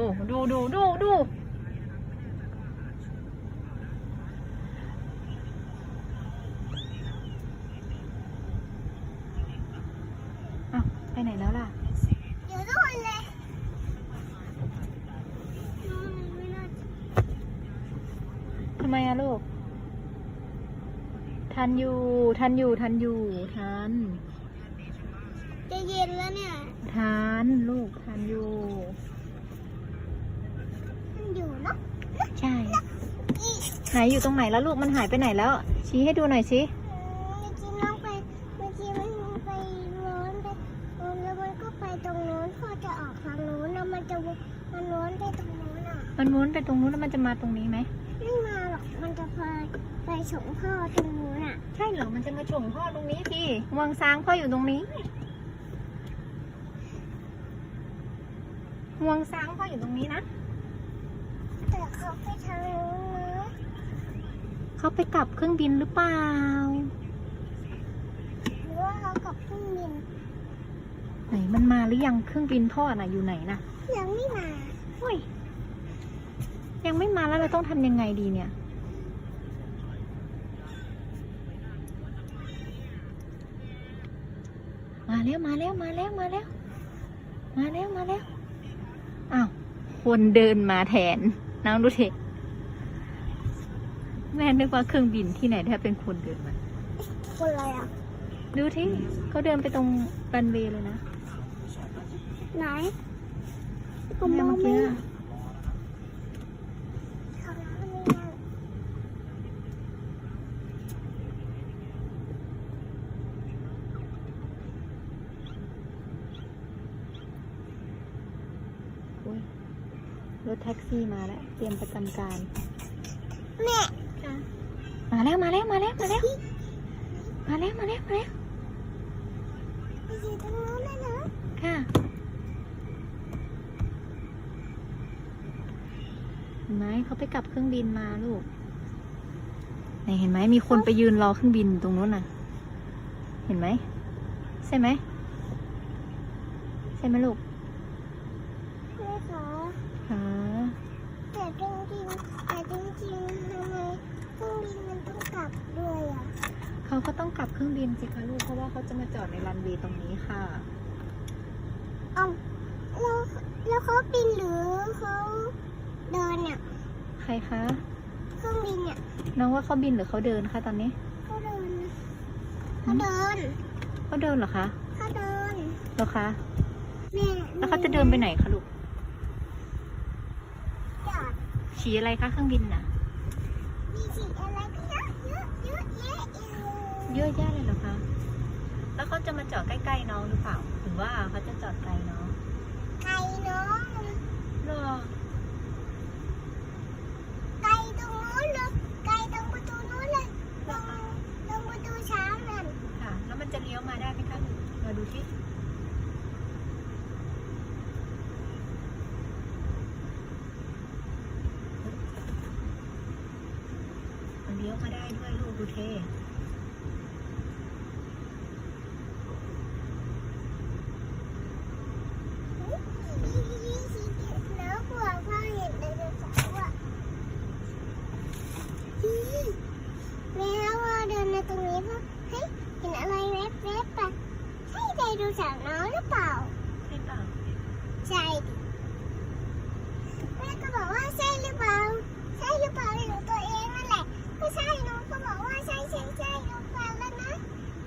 ดูดูดูดูอ้าวไปไหนแล้วล่ะอยู่นู่นเลยนู่นไม่น่าจะทำไมอะลูก ทันอยู่ ทันอยู่ ทันอยู่ ทัน จะเย็นแล้วเนี่ย ทัน ลูก ทันอยู่ มันอยู่เนาะ ใช่ อีไหนอยู่ตรงไหนแล้วลูกมันหายไปไหนแล้ว ชี้ให้ดูหน่อยสิเมื่อกี้น้องไปเมื่อกี้มันไปร้อนไปร้อนแล้วมันก็ไปตรงนู้นพอจะออกทางนู้นแล้วมันจะวนมันร้อนไปตรงนู้นอะมันม้วนไปตรงนู้นแล้วมันจะมาตรงนี้ไหมไม่มาหรอกมันจะพาไปส่งพ่อตรงนู้นอะใช่เหรอมันจะมาส่งพ่อตรงนี้พี่วังซางพ่ออยู่ตรงนี้งวงซางพ่ออยู่ตรงนี้นะแต่เขาไปทางนู้นนะ เขาไปกลับเครื่องบินหรือเปล่า หรือว่าเขากลับเครื่องบินไหนมันมาหรือยังเครื่องบินพ่อน่ะอยู่ไหนน่ะยังไม่มาโอ้ยยังไม่มาแล้วเราต้องทำยังไงดีเนี่ย มาแล้วมาแล้วมาแล้วมาแล้ว มาแล้วมาแล้วอ้าวคนเดินมาแทนน้องดูเถอะ แม่นึกว่าเครื่องบินที่ไหนแทบเป็นคนเดินมา คนอะไรอะ ดูที่เขาเดินไปตรงรันเวย์เลยนะไหนแม่เมื่อกี้อะเขาไม่ได้อุ๊ยรถแท็กซี่มาแล้ว เตรียมประจำการแม่ มาแล้วมาแล้วมาแล้วมาแล้วมาแล้วมาแล้วมาแล้วไปอยู่ตรงนู้นเลยนะค่ะเห็นไหมเขาไปกลับเครื่องบินมาลูกไหนเห็นไหมมีคนไปยืนรอเครื่องบินตรงนู้นน่ะ เห็นไหมใช่ไหมใช่ไหมลูกแม่คะค่ะแต่จริงๆแต่จริงๆทำไม ก็ต้องกลับเครื่องบินสิคะลูก เพราะว่าเขาจะมาจอดในรันเวย์ตรงนี้ค่ะเอ้าแล้วแล้วเขาบินหรือเขาเดินเนี่ยใครคะ เครื่องบินเนี่ยน้องว่าเขาบินหรือเขาเดินคะตอนนี้เขาเดินนะเขาเดินเขาเดินเหรอคะเขาเดินเหรอคะแม่แล้วเขาจะเดินไปไหนคะลูกจอดสีอะไรคะเครื่องบินน่ะมีสีอะไร เยอะแยะเลยเหรอคะ แล้วเขาจะมาจอดใกล้ ๆ น้องหรือเปล่าหรือว่าเขาจะจอดไกลน้องไกลเนาะรอไกลตรงนู้นเลยไกลตรงประตูนู้นเลยตรงตรงประตูช้างนั่นค่ะ แล้วมันจะเลี้ยวมาได้ไหมคะลูกมาดูที่มันเลี้ยวมาได้ด้วยลูกดูเท่ ดูจากน้องหรือเปล่าไม่เปล่าใช่